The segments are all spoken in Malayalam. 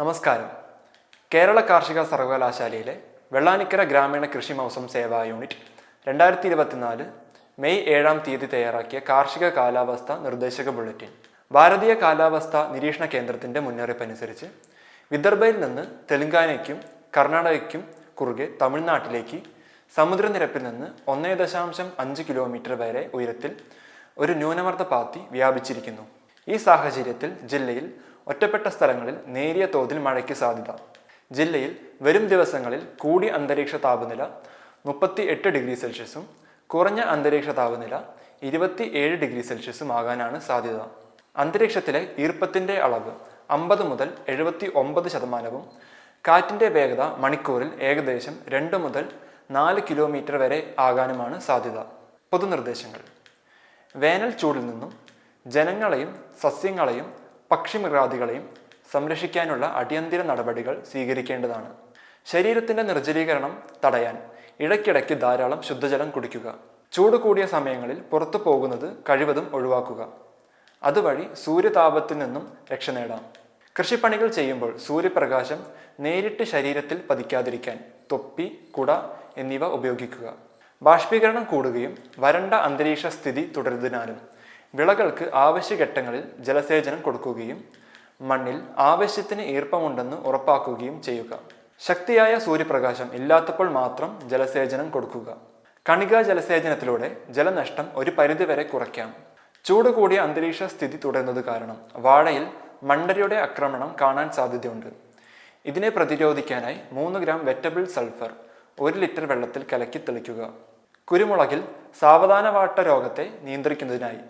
നമസ്കാരം. കേരള കാർഷിക സർവകലാശാലയിലെ വെള്ളാനിക്കര ഗ്രാമീണ കൃഷി മൗസം സേവാ യൂണിറ്റ് രണ്ടായിരത്തി ഇരുപത്തിനാല് മെയ് ഏഴാം തീയതി തയ്യാറാക്കിയ കാർഷിക കാലാവസ്ഥ നിർദ്ദേശക ബുള്ളറ്റിൻ ഭാരതീയ കാലാവസ്ഥ നിരീക്ഷണ കേന്ദ്രത്തിന്റെ മുന്നറിയിപ്പനുസരിച്ച് വിദർഭയിൽ നിന്ന് തെലങ്കാനയ്ക്കും കർണാടകയ്ക്കും കുറുകെ തമിഴ്നാട്ടിലേക്ക് സമുദ്രനിരപ്പിൽ നിന്ന് ഒന്നേ ദശാംശം അഞ്ച് കിലോമീറ്റർ വരെ ഉയരത്തിൽ ഒരു ന്യൂനമർദ്ദ പാത്തി വ്യാപിച്ചിരിക്കുന്നു. ഈ സാഹചര്യത്തിൽ ജില്ലയിൽ ഒറ്റപ്പെട്ട സ്ഥലങ്ങളിൽ നേരിയ തോതിൽ മഴയ്ക്ക് സാധ്യത. ജില്ലയിൽ വരും ദിവസങ്ങളിൽ കൂടിയ അന്തരീക്ഷ താപനില മുപ്പത്തി എട്ട് ഡിഗ്രി സെൽഷ്യസും കുറഞ്ഞ അന്തരീക്ഷ താപനില ഇരുപത്തി ഏഴ് ഡിഗ്രി സെൽഷ്യസും ആകാനാണ് സാധ്യത. അന്തരീക്ഷത്തിലെ ഈർപ്പത്തിന്റെ അളവ് അമ്പത് മുതൽ എഴുപത്തി ഒമ്പത് ശതമാനവും കാറ്റിന്റെ വേഗത മണിക്കൂറിൽ ഏകദേശം രണ്ട് മുതൽ നാല് കിലോമീറ്റർ വരെ ആകാനുമാണ് സാധ്യത. പൊതുനിർദ്ദേശങ്ങൾ. വേനൽ ചൂടിൽ നിന്നും ജനങ്ങളെയും സസ്യങ്ങളെയും പക്ഷിമൃഗാദികളെയും സംരക്ഷിക്കാനുള്ള അടിയന്തര നടപടികൾ സ്വീകരിക്കേണ്ടതാണ്. ശരീരത്തിന്റെ നിർജലീകരണം തടയാൻ ഇടയ്ക്കിടയ്ക്ക് ധാരാളം ശുദ്ധജലം കുടിക്കുക. ചൂട് കൂടിയ സമയങ്ങളിൽ പുറത്തു പോകുന്നത് കഴിവതും ഒഴിവാക്കുക. അതുവഴി സൂര്യതാപത്തിൽ നിന്നും രക്ഷ നേടാം. കൃഷിപ്പണികൾ ചെയ്യുമ്പോൾ സൂര്യപ്രകാശം നേരിട്ട് ശരീരത്തിൽ പതിക്കാതിരിക്കാൻ തൊപ്പി കുട എന്നിവ ഉപയോഗിക്കുക. ബാഷ്പീകരണം കൂടുകയും വരണ്ട അന്തരീക്ഷ സ്ഥിതി തുടരുന്നതിനാലും വിളകൾക്ക് ആവശ്യഘട്ടങ്ങളിൽ ജലസേചനം കൊടുക്കുകയും മണ്ണിൽ ആവശ്യത്തിന് ഈർപ്പമുണ്ടെന്ന് ഉറപ്പാക്കുകയും ചെയ്യുക. ശക്തിയായ സൂര്യപ്രകാശം ഇല്ലാത്തപ്പോൾ മാത്രം ജലസേചനം കൊടുക്കുക. കണിക ജലസേചനത്തിലൂടെ ജലനഷ്ടം ഒരു പരിധിവരെ കുറയ്ക്കാം. ചൂട് കൂടിയ അന്തരീക്ഷ സ്ഥിതി തുടരുന്നത് കാരണം വാഴയിൽ മണ്ടരയുടെ ആക്രമണം കാണാൻ സാധ്യതയുണ്ട്. ഇതിനെ പ്രതിരോധിക്കാനായി മൂന്ന് ഗ്രാം വെറ്റബിൾ സൾഫർ ഒരു ലിറ്റർ വെള്ളത്തിൽ കലക്കി തെളിക്കുക. കുരുമുളകിൽ സാവധാനവാട്ട രോഗത്തെ നിയന്ത്രിക്കുന്നതിനായി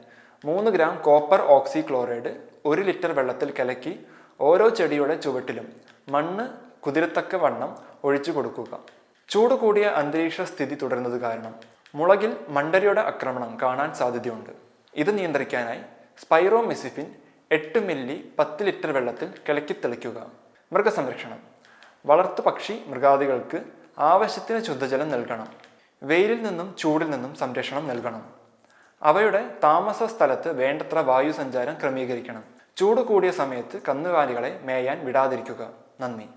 മൂന്ന് ഗ്രാം കോപ്പർ ഓക്സി ക്ലോറൈഡ് ഒരു ലിറ്റർ വെള്ളത്തിൽ കലക്കി ഓരോ ചെടിയുടെ ചുവട്ടിലും മണ്ണ് കുതിരത്തക്ക വണ്ണം ഒഴിച്ചു കൊടുക്കുക. ചൂട് കൂടിയ അന്തരീക്ഷ സ്ഥിതി തുടരുന്നത് കാരണം മുളകിൽ മണ്ടരിയുടെ ആക്രമണം കാണാൻ സാധ്യതയുണ്ട്. ഇത് നിയന്ത്രിക്കാനായി സ്പൈറോമെസിഫിൻ എട്ട് മില്ലി പത്ത് ലിറ്റർ വെള്ളത്തിൽ കിളക്കി തെളിക്കുക. മൃഗസംരക്ഷണം. വളർത്തു പക്ഷി മൃഗാദികൾക്ക് ആവശ്യത്തിന് ശുദ്ധജലം നൽകണം. വെയിലിൽ നിന്നും ചൂടിൽ നിന്നും സംരക്ഷണം നൽകണം. അവയുടെ താമസ സ്ഥലത്ത് വേണ്ടത്ര വായു സഞ്ചാരം ക്രമീകരിക്കണം. ചൂട് കൂടിയ സമയത്ത് കന്നുകാലികളെ മേയാൻ വിടാതിരിക്കുക. നന്ദി.